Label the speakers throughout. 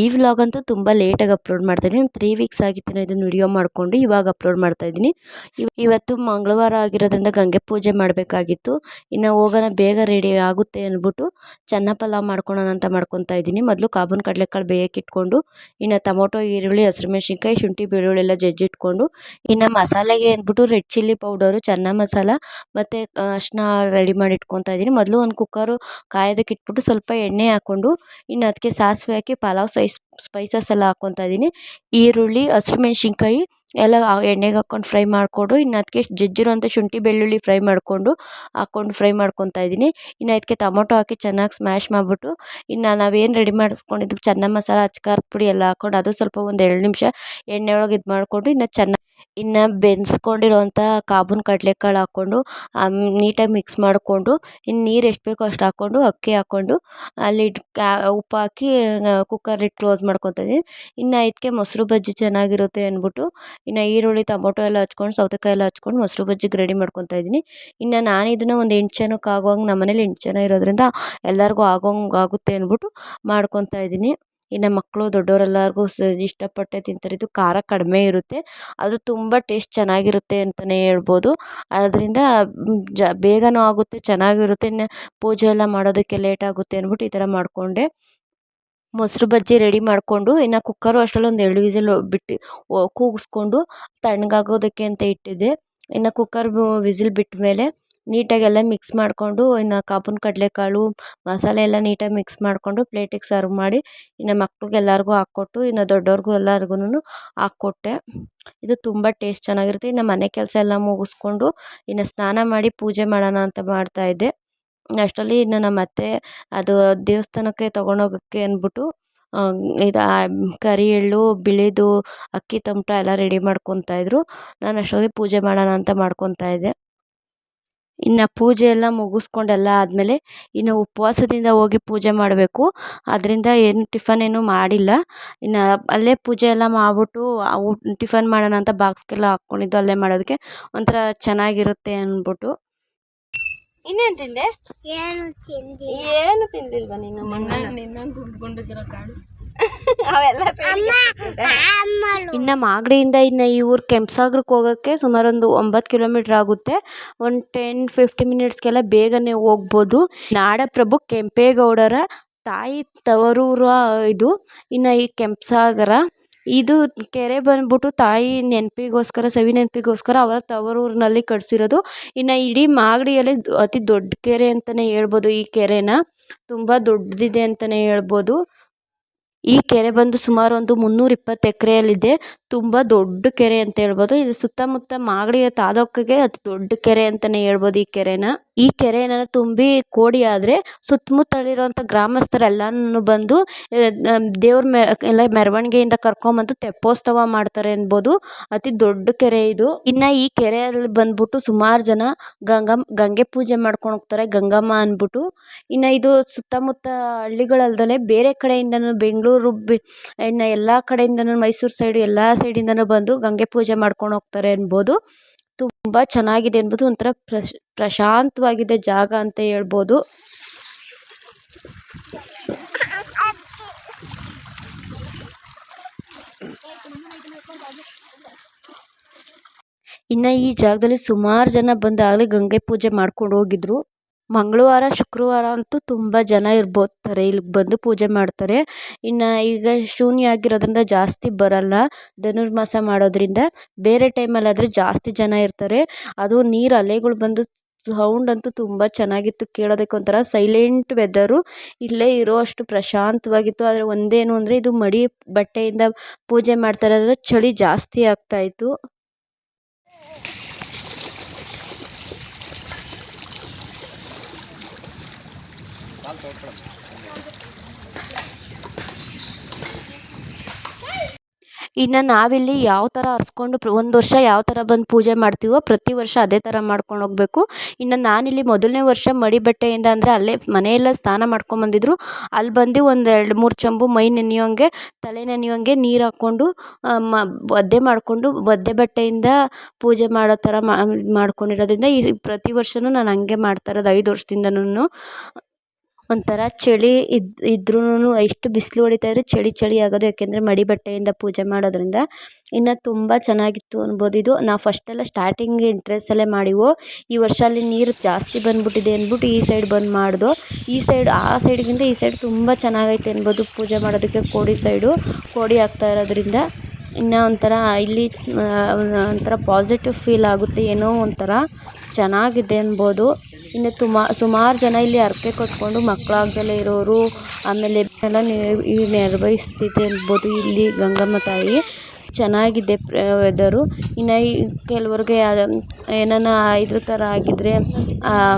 Speaker 1: ಈ ವ್ಲಾಗ್ ಅಂತೂ ತುಂಬ ಲೇಟಾಗಿ ಅಪ್ಲೋಡ್ ಮಾಡ್ತಾ ಇದ್ದೀನಿ. ತ್ರೀ ವೀಕ್ಸ್ ಆಗಿತ್ತು ನಾನು ಇದನ್ನು ವಿಡಿಯೋ ಮಾಡಿಕೊಂಡು ಇವಾಗ ಅಪ್ಲೋಡ್ ಮಾಡ್ತಾ ಇದ್ದೀನಿ. ಇವತ್ತು ಮಂಗಳವಾರ ಆಗಿರೋದ್ರಿಂದ ಗಂಗೆ ಪೂಜೆ ಮಾಡಬೇಕಾಗಿತ್ತು. ಇನ್ನು ಹೋಗೋಣ, ಬೇಗ ರೆಡಿ ಆಗುತ್ತೆ ಅಂದ್ಬಿಟ್ಟು ಚೆನ್ನ ಪಲಾವ್ ಮಾಡ್ಕೊಳ್ಳೋಣ ಅಂತ ಮಾಡ್ಕೊತಾ ಇದ್ದೀನಿ. ಮೊದಲು ಕಾಬೂನ್ ಕಡಲೆಕಾಳು ಬೇಯಕ್ಕೆ ಇಟ್ಕೊಂಡು, ಇನ್ನು ಟೊಮೊಟೊ, ಈರುಳ್ಳಿ, ಹಸಿಮೆಣ್ಸಿನ್ಕಾಯಿ, ಶುಂಠಿ ಬೆಳ್ಳುಳ್ಳಿ ಎಲ್ಲ ಜಜ್ಜಿಟ್ಕೊಂಡು, ಇನ್ನು ಮಸಾಲೆಗೆ ಅಂದ್ಬಿಟ್ಟು ರೆಡ್ ಚಿಲ್ಲಿ ಪೌಡರು, ಚೆನ್ನ ಮಸಾಲ ಮತ್ತು ಅರ್ಶಿನ ರೆಡಿ ಮಾಡಿ ಇಟ್ಕೊತಾ ಇದ್ದೀನಿ. ಮೊದಲು ಒಂದು ಕುಕ್ಕರು ಕಾಯೋದಕ್ಕೆ ಇಟ್ಬಿಟ್ಟು ಸ್ವಲ್ಪ ಎಣ್ಣೆ ಹಾಕ್ಕೊಂಡು ಇನ್ನು ಅದಕ್ಕೆ ಸಾಸಿವೆ ಹಾಕಿ ಪಲಾವ್ ಸೈಸ್ ಸ್ಪೈಸಸ್ ಎಲ್ಲ ಹಾಕ್ಕೊತಾ ಇದ್ದೀನಿ ಈರುಳ್ಳಿ, ಹಸಿಮೆಣ್ಸಿನ್ಕಾಯಿ ಎಲ್ಲ ಎಣ್ಣೆಗೆ ಹಾಕ್ಕೊಂಡು ಫ್ರೈ ಮಾಡಿಕೊಂಡು, ಇನ್ನು ಅದಕ್ಕೆ ಜಜ್ಜಿರುವಂಥ ಶುಂಠಿ, ಬೆಳ್ಳುಳ್ಳಿ ಫ್ರೈ ಮಾಡಿಕೊಂಡು ಹಾಕ್ಕೊಂಡು ಫ್ರೈ ಮಾಡ್ಕೊತಾ ಇದ್ದೀನಿ ಇನ್ನು ಅದಕ್ಕೆ ಟೊಮೊಟೊ ಹಾಕಿ ಚೆನ್ನಾಗಿ ಸ್ಮ್ಯಾಶ್ ಮಾಡಿಬಿಟ್ಟು, ಇನ್ನು ನಾವೇನು ರೆಡಿ ಮಾಡಿಸ್ಕೊಂಡಿದ್ದು ಚೆನ್ನ ಮಸಾಲ, ಅಚ್ಚ ಖಾರದ ಪುಡಿ ಎಲ್ಲ ಹಾಕ್ಕೊಂಡು, ಅದು ಸ್ವಲ್ಪ ಒಂದು ಎರಡು ನಿಮಿಷ ಎಣ್ಣೆ ಒಳಗೆ ಇದು ಮಾಡಿಕೊಂಡು ಇನ್ನು ಚೆನ್ನ ಇನ್ನು ಬೆನ್ಸ್ಕೊಂಡಿರುವಂಥ ಕಾಬೂನ್ ಕಡಲೆಕಾಳು ಹಾಕ್ಕೊಂಡು ನೀಟಾಗಿ ಮಿಕ್ಸ್ ಮಾಡಿಕೊಂಡು ಇನ್ನು ನೀರು ಎಷ್ಟು ಬೇಕೋ ಅಷ್ಟು ಹಾಕ್ಕೊಂಡು, ಅಕ್ಕಿ ಹಾಕ್ಕೊಂಡು, ಅಲ್ಲಿ ಉಪ್ಪು ಹಾಕಿ ಕುಕ್ಕರ್ ಇಟ್ಟು ಕ್ಲೋಸ್ ಮಾಡ್ಕೊತೀನಿ. ಇನ್ನು ಇದಕ್ಕೆ ಮೊಸರು ಬಜ್ಜಿ ಚೆನ್ನಾಗಿರುತ್ತೆ ಅಂದ್ಬಿಟ್ಟು ಇನ್ನು ಈರುಳ್ಳಿ, ಟೊಮೊಟೊ ಎಲ್ಲ ಹಚ್ಕೊಂಡು, ಸೌತೆಕಾಯಿ ಎಲ್ಲ ಹಚ್ಕೊಂಡು ಮೊಸರು ಬಜ್ಜಿಗೆ ರೆಡಿ ಮಾಡ್ಕೊತಾ ಇದ್ದೀನಿ. ಇನ್ನು ನಾನು ಇದನ್ನು ಒಂದು ಎಂಟು ಜನಕ್ಕೆ ಆಗುವಂಗೆ ನಮ್ಮ ಮನೇಲಿ ಎಂಟು ಜನ ಇರೋದ್ರಿಂದ ಎಲ್ಲರಿಗೂ ಆಗೋಂಗೆ ಆಗುತ್ತೆ ಅಂದ್ಬಿಟ್ಟು ಮಾಡ್ಕೊತಾ ಇದ್ದೀನಿ. ಇನ್ನು ಮಕ್ಕಳು ದೊಡ್ಡವರೆಲ್ಲರಿಗೂ ಸ ಇಷ್ಟಪಟ್ಟೆ ತಿಂತಾರೆ. ಇದು ಖಾರ ಕಡಿಮೆ ಇರುತ್ತೆ. ಆದರೂ ತುಂಬ ಟೇಸ್ಟ್ ಚೆನ್ನಾಗಿರುತ್ತೆ ಅಂತಲೇ ಹೇಳ್ಬೋದು. ಆದ್ದರಿಂದ ಜ, ಬೇಗನೂ ಆಗುತ್ತೆ, ಚೆನ್ನಾಗಿರುತ್ತೆ. ಇನ್ನು ಪೂಜೆ ಎಲ್ಲ ಮಾಡೋದಕ್ಕೆ ಲೇಟ್ ಆಗುತ್ತೆ ಅಂದ್ಬಿಟ್ಟು ಈ ಥರ ಮಾಡಿಕೊಂಡೆ. ಮೊಸರು ಬಜ್ಜಿ ರೆಡಿ ಮಾಡಿಕೊಂಡು, ಇನ್ನು ಕುಕ್ಕರು ಅಷ್ಟರಲ್ಲಿ ಒಂದು ಎರಡು ವಿಸಿಲ್ ಬಿಟ್ಟು ಕೂಗಿಸ್ಕೊಂಡು ತಣ್ಣಗಾಗೋದಕ್ಕೆ ಅಂತ ಇಟ್ಟಿದ್ದೆ. ಇನ್ನು ಕುಕ್ಕರ್ ವಿಸಿಲ್ ಬಿಟ್ಟ ಮೇಲೆ ನೀಟಾಗಿ ಎಲ್ಲ ಮಿಕ್ಸ್ ಮಾಡಿಕೊಂಡು, ಇನ್ನು ಕಾಬೂನ್ ಕಡಲೆಕಾಳು, ಮಸಾಲೆ ಎಲ್ಲ ನೀಟಾಗಿ ಮಿಕ್ಸ್ ಮಾಡಿಕೊಂಡು ಪ್ಲೇಟಿಗೆ ಸರ್ವ್ ಮಾಡಿ, ಇನ್ನು ಮಕ್ಳಿಗೆ ಎಲ್ಲರಿಗೂ ಹಾಕ್ಕೊಟ್ಟು, ಇನ್ನು ದೊಡ್ಡವ್ರಿಗೂ ಎಲ್ಲರಿಗೂನು ಹಾಕ್ಕೊಟ್ಟೆ. ಇದು ತುಂಬ ಟೇಸ್ಟ್ ಚೆನ್ನಾಗಿರುತ್ತೆ. ಇನ್ನು ಮನೆ ಕೆಲಸ ಎಲ್ಲ ಮುಗಿಸ್ಕೊಂಡು, ಇನ್ನು ಸ್ನಾನ ಮಾಡಿ ಪೂಜೆ ಮಾಡೋಣ ಅಂತ ಮಾಡ್ತಾಯಿದ್ದೆ ಅಷ್ಟರಲ್ಲಿ ಇನ್ನು ನಮ್ಮ ಅತ್ತೆ ಅದು ದೇವಸ್ಥಾನಕ್ಕೆ ತೊಗೊಂಡೋಗೋಕ್ಕೆ ಅಂದ್ಬಿಟ್ಟು ಇದು ಕರಿ ಎಳ್ಳು, ಬಿಳಿದು, ಅಕ್ಕಿ ತಮಟ ಎಲ್ಲ ರೆಡಿ ಮಾಡ್ಕೊತಾಯಿದ್ರು ನಾನು ಅಷ್ಟರಲ್ಲಿ ಪೂಜೆ ಮಾಡೋಣ ಅಂತ ಮಾಡ್ಕೊತಾ ಇದ್ದೆ. ಇನ್ನು ಪೂಜೆ ಎಲ್ಲ ಮುಗಿಸ್ಕೊಂಡು ಎಲ್ಲ ಆದಮೇಲೆ ಇನ್ನು ಉಪವಾಸದಿಂದ ಹೋಗಿ ಪೂಜೆ ಮಾಡಬೇಕು. ಅದರಿಂದ ಏನು ಟಿಫನ್ ಏನೂ ಮಾಡಿಲ್ಲ. ಇನ್ನು ಅಲ್ಲೇ ಪೂಜೆ ಎಲ್ಲ ಮಾಡಿಬಿಟ್ಟು ಟಿಫನ್ ಮಾಡೋಣ ಅಂತ ಬಾಕ್ಸ್ಗೆಲ್ಲ ಹಾಕ್ಕೊಂಡಿದ್ದು ಅಲ್ಲೇ ಮಾಡೋದಕ್ಕೆ ಒಂಥರ ಚೆನ್ನಾಗಿರುತ್ತೆ ಅಂದ್ಬಿಟ್ಟು. ಇನ್ನೇನು ತಿಂದೆ?
Speaker 2: ಏನು ತಿಂದಿ
Speaker 1: ಏನು ತಿಂದಿಲ್ವಾ ನೀನು? ಅವೆಲ್ಲ ಇನ್ನು ಮಾಗಡಿಯಿಂದ ಇನ್ನು ಈ ಊರು ಕೆಂಪಸಾಗರಕ್ಕೆ ಹೋಗೋಕ್ಕೆ ಸುಮಾರು ಒಂದು ಒಂಬತ್ತು ಕಿಲೋಮೀಟ್ರ್ ಆಗುತ್ತೆ. ಒಂದು ಟೆನ್ ಫಿಫ್ಟಿ ಮಿನಿಟ್ಸ್ಗೆಲ್ಲ ಬೇಗನೆ ಹೋಗ್ಬೋದು. ನಾಡಪ್ರಭು ಕೆಂಪೇಗೌಡರ ತಾಯಿ ತವರೂರ ಇದು ಇನ್ನು ಈ ಕೆಂಪಸಾಗರ. ಇದು ಕೆರೆ ಬಂದ್ಬಿಟ್ಟು ತಾಯಿ ನೆನಪಿಗೋಸ್ಕರ ಸವಿ ನೆನಪಿಗೋಸ್ಕರ ಅವರ ತವರೂರಿನಲ್ಲಿ ಕಟ್ಸಿರೋದು. ಇನ್ನು ಇಡೀ ಮಾಗಡಿಯಲ್ಲಿ ಅತಿ ದೊಡ್ಡ ಕೆರೆ ಅಂತಲೇ ಹೇಳ್ಬೋದು ಈ ಕೆರೆನ. ತುಂಬ ದೊಡ್ಡದಿದೆ ಅಂತಲೇ ಹೇಳ್ಬೋದು. ಈ ಕೆರೆ ಬಂದು ಸುಮಾರು ಒಂದು ಮುನ್ನೂರ ಇಪ್ಪತ್ತು ಎಕರೆಯಲ್ಲಿದೆ. ತುಂಬ ದೊಡ್ಡ ಕೆರೆ ಅಂತ ಹೇಳ್ಬೋದು. ಇದು ಸುತ್ತಮುತ್ತ ಮಾಗಡಿ ತಾಲೂಕಿಗೆ ಅತಿ ದೊಡ್ಡ ಕೆರೆ ಅಂತಲೇ ಹೇಳ್ಬೋದು ಈ ಕೆರೆನ. ಈ ಕೆರೆನ ತುಂಬಿ ಕೋಡಿ ಆದರೆ ಸುತ್ತಮುತ್ತಲಿರುವಂಥ ಗ್ರಾಮಸ್ಥರೆಲ್ಲನೂ ಬಂದು ದೇವ್ರ ಮೆ, ಎಲ್ಲ ಮೆರವಣಿಗೆಯಿಂದ ಕರ್ಕೊಂಬಂದು ತೆಪ್ಪೋತ್ಸವ ಮಾಡ್ತಾರೆ ಅನ್ಬೋದು. ಅತಿ ದೊಡ್ಡ ಕೆರೆ ಇದು. ಇನ್ನು ಈ ಕೆರೆಯಲ್ಲಿ ಬಂದ್ಬಿಟ್ಟು ಸುಮಾರು ಜನ ಗಂಗಮ್ಮ ಗಂಗೆ ಪೂಜೆ ಮಾಡ್ಕೊಂಡು ಹೋಗ್ತಾರೆ ಗಂಗಮ್ಮ ಅಂದ್ಬಿಟ್ಟು ಇನ್ನು ಇದು ಸುತ್ತಮುತ್ತ ಹಳ್ಳಿಗಳಲ್ದಲೇ ಬೇರೆ ಕಡೆಯಿಂದನೂ ಬೆಂಗಳೂರು ಬಿ ಇನ್ನು ಎಲ್ಲ ಕಡೆಯಿಂದನೂ ಮೈಸೂರು ಸೈಡು ಎಲ್ಲ ಸೈಡಿಂದನೂ ಬಂದು ಗಂಗೆ ಪೂಜೆ ಮಾಡ್ಕೊಂಡು ಹೋಗ್ತಾರೆ ಅನ್ಬೋದು. ತುಂಬ ಚೆನ್ನಾಗಿದೆ ಅನ್ಬೋದು, ಒಂಥರ ಪ್ರಶ್, ಪ್ರಶಾಂತವಾಗಿದೆ ಜಾಗ ಅಂತ ಹೇಳ್ಬೋದು. ಇನ್ನು ಈ ಜಾಗದಲ್ಲಿ ಸುಮಾರು ಜನ ಬಂದಾಗಲೇ ಗಂಗೆ ಪೂಜೆ ಮಾಡ್ಕೊಂಡು ಹೋಗಿದ್ರು. ಮಂಗಳವಾರ, ಶುಕ್ರವಾರ ಅಂತೂ ತುಂಬ ಜನ ಇರ್ಬೋತಾರೆ ಇಲ್ಲಿಗೆ ಬಂದು ಪೂಜೆ ಮಾಡ್ತಾರೆ. ಇನ್ನು ಈಗ ಶೂನ್ಯ ಆಗಿರೋದ್ರಿಂದ ಜಾಸ್ತಿ ಬರಲ್ಲ. ಧನುರ್ಮಾಸ ಮಾಡೋದ್ರಿಂದ ಬೇರೆ ಟೈಮಲ್ಲಾದರೆ ಜಾಸ್ತಿ ಜನ ಇರ್ತಾರೆ. ಅದು ನೀರು ಅಲೆಗಳು ಬಂದು ಸೌಂಡ್ ಅಂತೂ ತುಂಬ ಚೆನ್ನಾಗಿತ್ತು. ಕೇಳೋದಕ್ಕೆ ಒಂಥರ ಸೈಲೆಂಟ್ ವೆದರು. ಇಲ್ಲೇ ಇರೋ ಅಷ್ಟು ಪ್ರಶಾಂತವಾಗಿತ್ತು. ಆದರೆ ಒಂದೇನು ಅಂದರೆ ಇದು ಮಡಿ ಬಟ್ಟೆಯಿಂದ ಪೂಜೆ ಮಾಡ್ತಾರೆ ಅಂದರೆ ಚಳಿ ಜಾಸ್ತಿ ಆಗ್ತಾಯಿತ್ತು ಇನ್ನು ನಾವಿಲ್ಲಿ ಯಾವ ಥರ ಹರ್ಸ್ಕೊಂಡು ಒಂದು ವರ್ಷ ಯಾವ ಥರ ಬಂದು ಪೂಜೆ ಮಾಡ್ತೀವೋ ಪ್ರತಿ ವರ್ಷ ಅದೇ ಥರ ಮಾಡ್ಕೊಂಡು ಹೋಗಬೇಕು. ಇನ್ನು ನಾನಿಲ್ಲಿ ಮೊದಲನೇ ವರ್ಷ ಮಡಿ ಬಟ್ಟೆಯಿಂದ ಅಂದರೆ ಅಲ್ಲೇ ಮನೆಯೆಲ್ಲ ಸ್ನಾನ ಮಾಡ್ಕೊಂಬಂದಿದ್ರು ಅಲ್ಲಿ ಬಂದು ಒಂದು ಎರಡು ಮೂರು ಚಂಬು ಮೈ ನೆನೆಯೋಂಗೆ ತಲೆ ನೆನೆಯೋಂಗೆ ನೀರು ಹಾಕ್ಕೊಂಡು ಮ, ಒದ್ದೆ ಮಾಡಿಕೊಂಡು ಒದ್ದೆ ಬಟ್ಟೆಯಿಂದ ಪೂಜೆ ಮಾಡೋ ಥರ ಮಾಡ್ಕೊಂಡಿರೋದ್ರಿಂದ ಈ ಪ್ರತಿ ವರ್ಷವೂ ನಾನು ಹಂಗೆ ಮಾಡ್ತಾ ಇರೋದು ಐದು ವರ್ಷದಿಂದನೂ ಒಂಥರ ಚಳಿ ಇದ್ ಇದ್ರೂ ಎಷ್ಟು ಬಿಸಿಲು ಹೊಡಿತಾ ಇದ್ರೂ ಚಳಿ ಚಳಿ ಆಗೋದು, ಯಾಕೆಂದರೆ ಮಡಿ ಬಟ್ಟೆಯಿಂದ ಪೂಜೆ ಮಾಡೋದ್ರಿಂದ. ಇನ್ನು ತುಂಬ ಚೆನ್ನಾಗಿತ್ತು ಅನ್ಬೋದು ಇದು. ನಾವು ಫಸ್ಟೆಲ್ಲ ಸ್ಟಾರ್ಟಿಂಗ್ ಇಂಟ್ರೆಸ್ಸಲ್ಲೇ ಮಾಡಿವು. ಈ ವರ್ಷ ಅಲ್ಲಿ ನೀರು ಜಾಸ್ತಿ ಬಂದ್ಬಿಟ್ಟಿದೆ ಅಂದ್ಬಿಟ್ಟು ಈ ಸೈಡ್ ಬಂದು ಮಾಡ್ದೋ. ಈ ಸೈಡ್ ಆ ಸೈಡ್ಗಿಂತ ಈ ಸೈಡ್ ತುಂಬ ಚೆನ್ನಾಗೈತೆ ಅನ್ಬೋದು ಪೂಜೆ ಮಾಡೋದಕ್ಕೆ ಕೋಡಿ ಸೈಡು ಕೋಡಿ ಆಗ್ತಾ ಇರೋದ್ರಿಂದ. ಇನ್ನು ಒಂಥರ ಇಲ್ಲಿ ಒಂಥರ ಪಾಸಿಟಿವ್ ಫೀಲ್ ಆಗುತ್ತೆ, ಏನೋ ಒಂಥರ ಚೆನ್ನಾಗಿದೆ ಅನ್ಬೋದು. ಇನ್ನು ತುಮಾ ಸುಮಾರು ಜನ ಇಲ್ಲಿ ಹರಕೆ ಕಟ್ಕೊಂಡು ಮಕ್ಕಳಾಗ್ದಲೇ ಇರೋರು, ಆಮೇಲೆ ಎಲ್ಲ ಈ ನೆರವೇರಿಸ್ತಿದೆ ಅನ್ಬೋದು ಇಲ್ಲಿ ಗಂಗಮ್ಮ ತಾಯಿ. ಚೆನ್ನಾಗಿದೆ ವೆದರು ಇನ್ನು ಈ ಕೆಲವ್ರಿಗೆ ಏನಾನ ಇದ್ರ ಥರ ಆಗಿದ್ದರೆ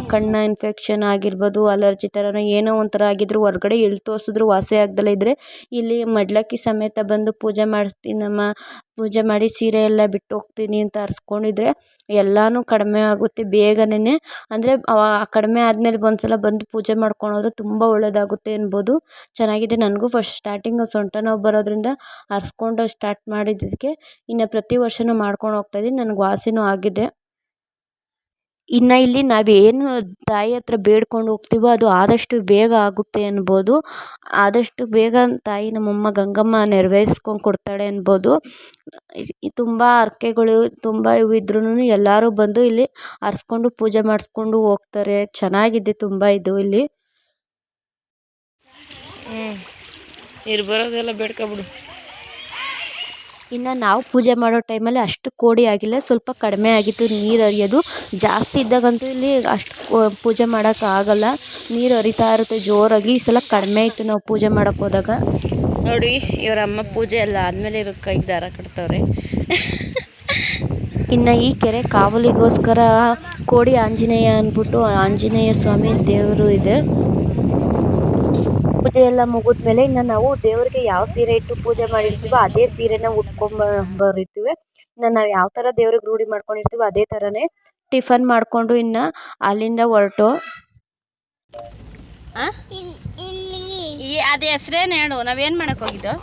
Speaker 1: ಕಣ್ಣು ಇನ್ಫೆಕ್ಷನ್ ಆಗಿರ್ಬೋದು ಅಲರ್ಜಿ ಥರನೋ ಏನೋ ಒಂಥರ ಆಗಿದ್ದರೂ ಹೊರ್ಗಡೆ ಎಲ್ಲಿ ತೋರಿಸಿದ್ರು ವಾಸಿ ಆಗ್ದಲೇ ಇದ್ದರೆ ಇಲ್ಲಿ ಮಡಿಲಕ್ಕಿ ಸಮೇತ ಬಂದು ಪೂಜೆ ಮಾಡ್ತೀನಮ್ಮ ಪೂಜೆ ಮಾಡಿ ಸೀರೆ ಎಲ್ಲ ಬಿಟ್ಟು ಹೋಗ್ತೀನಿ ಅಂತ ಹರ್ಸ್ಕೊಂಡಿದ್ರೆ ಎಲ್ಲನೂ ಕಡಿಮೆ ಆಗುತ್ತೆ ಬೇಗನೆ ಅಂದರೆ ಕಡಿಮೆ ಆದಮೇಲೆ ಒಂದು ಸಲ ಬಂದು ಪೂಜೆ ಮಾಡ್ಕೊಂಡು ಹೋದರೆ ತುಂಬ ಒಳ್ಳೆಯದಾಗುತ್ತೆ ಅನ್ಬೋದು. ಚೆನ್ನಾಗಿದೆ. ನನಗೂ ಫಸ್ಟ್ ಸ್ಟಾರ್ಟಿಂಗ್ ಸೊಂಟ ನೋವು ಬರೋದ್ರಿಂದ ಹರ್ಸ್ಕೊಂಡು ಸ್ಟಾರ್ಟ್ ಮಾಡಿದ್ದಕ್ಕೆ ಇನ್ನು ಪ್ರತಿ ವರ್ಷವೂ ಮಾಡ್ಕೊಂಡು ಹೋಗ್ತಾಯಿದ್ದೀನಿ ನನಗೆ ವಾಸಿಯೂ ಆಗಿದೆ. ಇನ್ನು ಇಲ್ಲಿ ನಾವೇನು ತಾಯಿ ಹತ್ರ ಬೇಡ್ಕೊಂಡು ಹೋಗ್ತೀವೋ ಅದು ಆದಷ್ಟು ಬೇಗ ಆಗುತ್ತೆ ಅನ್ಬೋದು. ಆದಷ್ಟು ಬೇಗ ತಾಯಿ ನಮ್ಮಮ್ಮ ಗಂಗಮ್ಮ ನೆರವೇರ್ಸ್ಕೊಂಡು ಕೊಡ್ತಾಳೆ ಅನ್ಬೋದು. ತುಂಬ ಹರ್ಕೆಗಳು, ತುಂಬ ಇವು ಇದ್ರೂ ಎಲ್ಲರೂ ಬಂದು ಇಲ್ಲಿ ಹರ್ಸ್ಕೊಂಡು ಪೂಜೆ ಮಾಡಿಸ್ಕೊಂಡು ಹೋಗ್ತಾರೆ. ಚೆನ್ನಾಗಿದೆ ತುಂಬ ಇದು ಇಲ್ಲಿ.
Speaker 3: ಇರ್ಬರೋದೆಲ್ಲ ಬೇಡ್ಕೊಬಿಡು
Speaker 1: ಇನ್ನು ನಾವು ಪೂಜೆ ಮಾಡೋ ಟೈಮಲ್ಲಿ ಅಷ್ಟು ಕೋಡಿ ಆಗಿಲ್ಲ ಸ್ವಲ್ಪ ಕಡಿಮೆ ಆಗಿತ್ತು ನೀರು ಹರಿಯೋದು. ಜಾಸ್ತಿ ಇದ್ದಾಗಂತೂ ಇಲ್ಲಿ ಅಷ್ಟು ಪೂಜೆ ಮಾಡೋಕ್ಕಾಗಲ್ಲ ನೀರು ಹರಿತಾ ಇರುತ್ತೆ ಜೋರಾಗಿ ಈ ಸಲ ಕಡಿಮೆ ಇತ್ತು ನಾವು ಪೂಜೆ ಮಾಡೋಕ್ಕೆ ಹೋದಾಗ.
Speaker 3: ನೋಡಿ ಇವರ ಅಮ್ಮ ಪೂಜೆ ಎಲ್ಲ ಆದಮೇಲೆ ಇವ್ರ ಕೈಗೆ ದಾರ ಕಟ್ತವ್ರೆ.
Speaker 1: ಇನ್ನು ಈ ಕೆರೆ ಕಾವಲಿಗೋಸ್ಕರ ಕೋಡಿ ಆಂಜನೇಯ ಅಂದ್ಬಿಟ್ಟು ಆಂಜನೇಯ ಸ್ವಾಮಿ ದೇವರು ಇದೆ. ಪೂಜೆ ಎಲ್ಲ ಮುಗಿದ್ಮೇಲೆ ಇನ್ನು ನಾವು ದೇವರಿಗೆ ಯಾವ ಸೀರೆ ಇಟ್ಟು ಪೂಜೆ ಮಾಡಿರ್ತೀವೋ ಅದೇ ಸೀರೆನ ಉಟ್ಕೊಂಡ್ ಬರಿತೀವಿ. ಇನ್ನು ನಾವು ಯಾವ ಥರ ದೇವ್ರಿಗೆ ರೂಢಿ ಮಾಡ್ಕೊಂಡಿರ್ತೀವೋ ಅದೇ ಥರನೇ ಟಿಫನ್ ಮಾಡಿಕೊಂಡು ಇನ್ನು ಅಲ್ಲಿಂದ ಹೊರಟು.
Speaker 3: ಅದೇ ಹೆಸ್ರೇನು ಹೇಳು? ನಾವೇನು ಮಾಡೋಕ್ಕೋಗಿದ್ದೋ